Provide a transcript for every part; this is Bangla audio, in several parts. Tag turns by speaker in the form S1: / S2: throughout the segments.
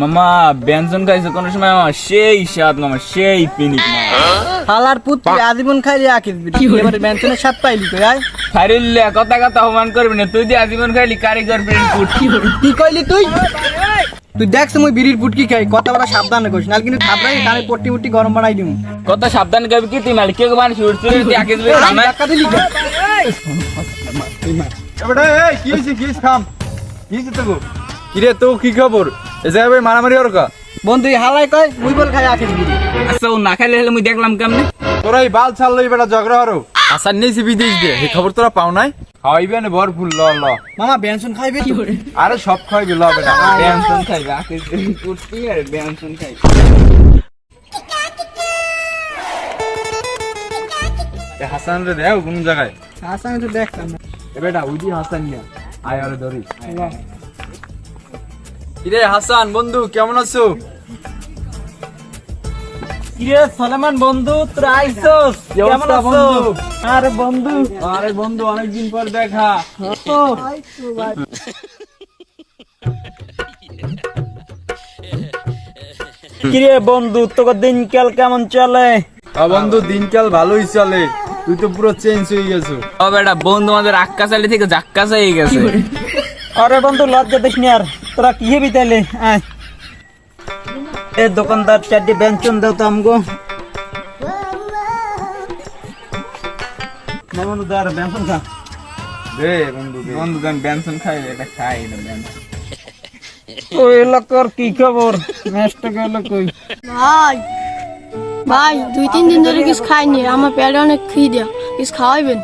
S1: মামা ব্যঞ্জন খাইছে কোন সময়? মামা সেই স্বাদ মামা সেই পিনিক
S2: হালার পুত তুই আজীবন খাই রে আকিস বিটি এবারে ব্যঞ্জনের স্বাদ পাইলি তুই আয়।
S1: খাইরুল্লে কথা কথা অপমান করবি না। তুই দিয়ে আজীবন খাইলি কারিগর প্রিন্ট ফুট
S2: কি কইলি তুই? তুই দেখছ মুই বিড়ির পুটকি খাই কথা বলা সাবধানে কইস নাল কিন্তু থাপড়াই কানে পট্টি মুট্টি গরম বানাই দিমু।
S1: কত সাবধান করবি কি তুই মালিক? কে মানুষ উঠছিস তুই আকিস ভাই খানা
S2: টাকা দিলি?
S3: এই কি হইছে কি খাম কি হইছে তো কিরে তো কি খবর? এ জায়গায় ভাই মারামারি ওর কা।
S2: বন্ধু হালাই কয় মুই বল খাই আকিস বিড়ি।
S1: আচ্ছা ও না খাইলে হলে মুই দেখলাম কেমনে?
S3: তোরা এই বাল ছাড়লো এই বেটা ঝগড়া হরো আসার নেই বিদেশ দে এই খবর তোরা পাও নাই? খাওয়াইবে না ভর ফুল ল ল।
S2: মামা ব্যঞ্জন খাইবে? তো
S3: আরে সব খাওয়াইবে ল বেটা।
S1: ব্যঞ্জন খাইবে আকিস প্রিন্ট ফুট আর ব্যঞ্জন খাইবে।
S3: এ হাসান রে দেও কোন জায়গায়।
S2: আসাম তো দেখতাম না।
S3: এ বেটা উদি হাসান নিয়া আয় আরে ধরি কিরে হাসান বন্ধু কেমন আছো?
S2: সলেমান বন্ধু তোরা আইছস
S3: কি অবস্থা বন্ধু?
S2: আরে বন্ধু।
S3: আরে বন্ধু অনেকদিন পর দেখা।
S2: কিরে বন্ধু তোকে দিনকাল কেমন চলে?
S3: আ বন্ধু দিনকাল ভালোই চলে। তুই তো পুরো চেঞ্জ হয়ে গেছো।
S1: ও বেটা বন্ধু আমাদের আক্কা চালি থেকে জাক্কা চাই গেছে।
S2: আরে বন্ধু লজ্জা নি আর। তোরা কি হেবি তাইলে আয় এ দোকানদার চারটি দাও তো আমগো বন্ধু দাঁড়া ব্যঞ্জন খা
S3: দে বন্ধু
S1: বন্ধু ব্যঞ্জন খাই এটা খাই এটা
S2: ও এলাকার কি খবর গেল কই
S4: ভাই ভাই দুই তিন দিন ধরে কিছু খাইনি আমার পেটে অনেক খিদে কিছু খাওয়াইবেন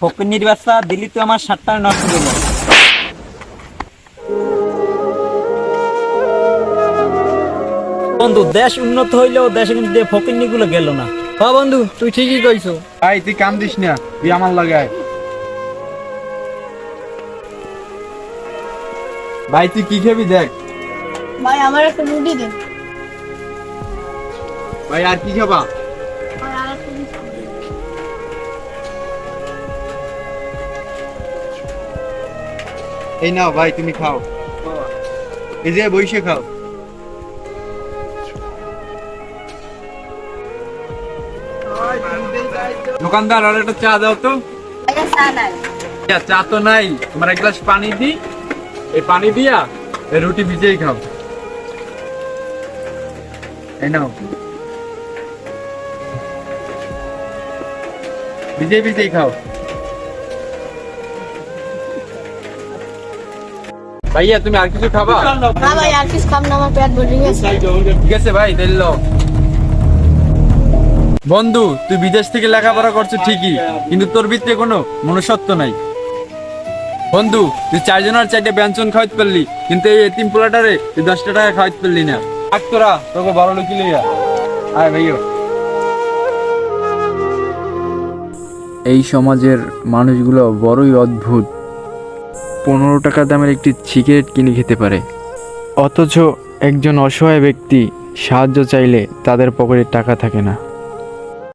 S2: ফকির বাচ্চা দিলি তো আমার সাতটা নষ্ট বন্ধু দেশ উন্নত হইলেও দেশে কিন্তু ফকিরগুলো গেল না। হ্যাঁ বন্ধু তুই ঠিকই কইছো।
S3: ভাই তুই কাম দিস না তুই আমার লাগায় ভাই তুই কি খাবি দেখ।
S4: ভাই আমার একটা রুটি দেন
S3: ভাই আর কি খাবা? এই নাও ভাই তুমি খাও। এই যে বইসে খাও। দোকানদার আর একটা চা দাও তো। চা চা তো নাই। তোমার এক গ্লাস পানি দি। এই পানি দিয়া এই রুটি ভিজেই খাও। এই নাও। ভিজে ভিজেই খাও। ভাইয়া তুমি আর কিছু খাবা?
S4: না ভাই আর কিছু খাম না আমার পেট ভরে গেছে।
S3: ঠিক আছে ভাই দিল বন্ধু, তুই বিদেশ থেকে লেখাপড়া করছ ঠিকই, কিন্তু তোর ভিতরে কোনো মনুষ্যত্ব নাই। বন্ধু, তুই চারজনের চারটে ব্যঞ্জন খাওয়াইতে পারলি, কিন্তু এই এতিম পোলাটারে তুই দশটা টাকা খাওয়াইতে পারলি না। থাক তোরা, তোকে বড় লোকি লইয়া। আয় ভাইও।
S5: এই সমাজের মানুষগুলো বড়ই অদ্ভুত। পনেরো টাকা দামের একটি সিগারেট কিনে খেতে পারে। অথচ একজন অসহায় ব্যক্তি সাহায্য চাইলে তাদের পকেটে টাকা থাকে না।